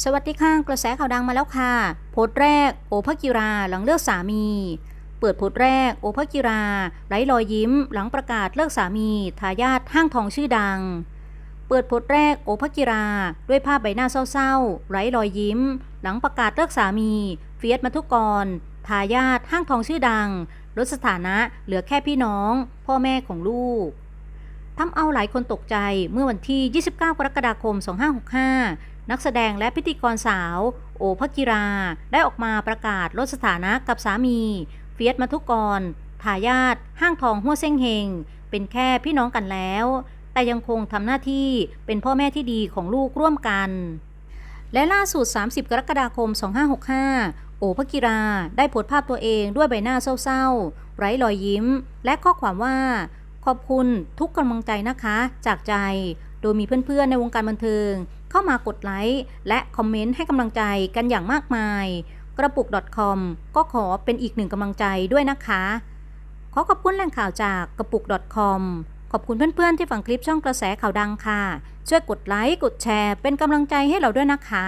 สวัสดีค่ะ กระแสข่าวดังมาแล้วค่ะ โพสต์แรก โอภกิราหลังเลิกสามี เปิดโพสต์แรก โอภกิราไร้รอยยิ้ม หลังประกาศเลิกสามีทายาทห้างทองชื่อดัง เปิดโพสต์แรก โอภกิรา ด้วยภาพใบหน้าเศร้าๆ ไร้รอยยิ้ม หลังประกาศเลิกสามี เฟียสมัทุกรทายาทห้างทองชื่อดัง ลดสถานะเหลือแค่พี่น้อง พ่อแม่ของลูก ทำเอาหลายคนตกใจเมื่อวันที่ 29 กรกฎาคม 2565 นักแสดงและพิธีกรสาว โอภกิรา ได้ออกมาประกาศลดสถานะกับสามี เฟียสมัทุกรทายาทห้างทองหัวเส้งเฮง เป็นแค่พี่น้องกันแล้ว แต่ยังคงทำหน้าที่เป็นพ่อแม่ที่ดีของลูกร่วมกัน และล่าสุด 30 กรกฎาคม 2565 โอภกิราได้โพสต์ภาพตัวเองด้วยใบหน้าเศร้าๆ ไร้รอยยิ้ม และข้อความว่า ขอบคุณทุกกำลังใจนะคะ จากใจ โดยมีเพื่อนๆ ในวงการบันเทิง เข้ามากดไลค์และคอมเมนต์ให้กำลังใจกันอย่างมากมาย กระปุก .com ก็ขอเป็นอีกหนึ่งกำลังใจด้วยนะคะ ขอขอบคุณแหล่งข่าวจากกระปุก .com ขอบคุณเพื่อนๆ ที่ฟังคลิปช่องกระแสข่าวดังค่ะ ช่วยกดไลค์ กดแชร์ เป็นกำลังใจให้เราด้วยนะคะ